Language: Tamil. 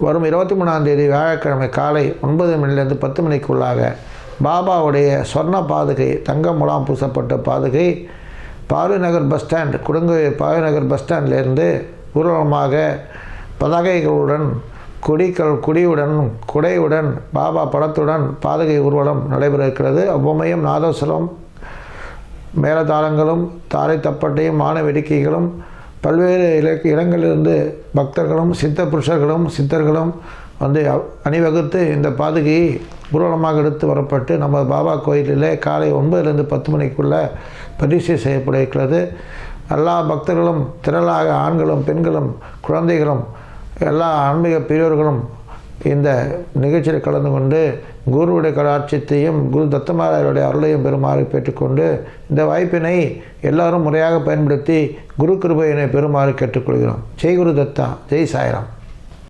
வரும் இருபத்தி மூணாம் தேதி வியாழக்கிழமை காலை ஒன்பது மணிலேருந்து பத்து மணிக்குள்ளாக பாபாவுடைய சொர்ண பாதுகை தங்க முலாம் பூசப்பட்ட பாதுகை பாரிநகர் பஸ் ஸ்டாண்ட் குடுங்குயர் பாரிநகர் பஸ் ஸ்டாண்ட்லேருந்து ஊர்வலமாக பதாகைகளுடன் கொடிக்கள் குடியுடன் குடையுடன் பாபா படத்துடன் பாதுகை ஊர்வலம் நடைபெற இருக்கிறது அவ்வமையும் நாதஸ்வரம் மேலதாளங்களும் தாரை தப்பட்டையும் மான வேடிக்கைகளும் பல்வேறு இலக்கு இடங்களிலிருந்து பக்தர்களும் சித்த புருஷர்களும் சித்தர்களும் வந்து அணிவகுத்து இந்த பாதுகையை ஊர்வலமாக எடுத்து வரப்பட்டு நம்ம பாபா கோயிலிலே காலை ஒன்பதுலேருந்து பத்து மணிக்குள்ளே பரிசு செய்யப்படுகிறது. எல்லா பக்தர்களும் திரளாக ஆண்களும் பெண்களும் குழந்தைகளும் எல்லா ஆன்மீக பெரியோர்களும் இந்த நிகழ்ச்சியில் கலந்து கொண்டு குருவுடைய கடாட்சியத்தையும் குரு தத்தமாராயருடைய அருளையும் பெறுமாறு பெற்றுக்கொண்டு இந்த வாய்ப்பினை எல்லாரும் முறையாக பயன்படுத்தி குரு கிருபையினை பெறுமாறு கேட்டுக்கொள்கிறோம். ஜெய் குரு தத்தா ஜெய் சாய்ராம்.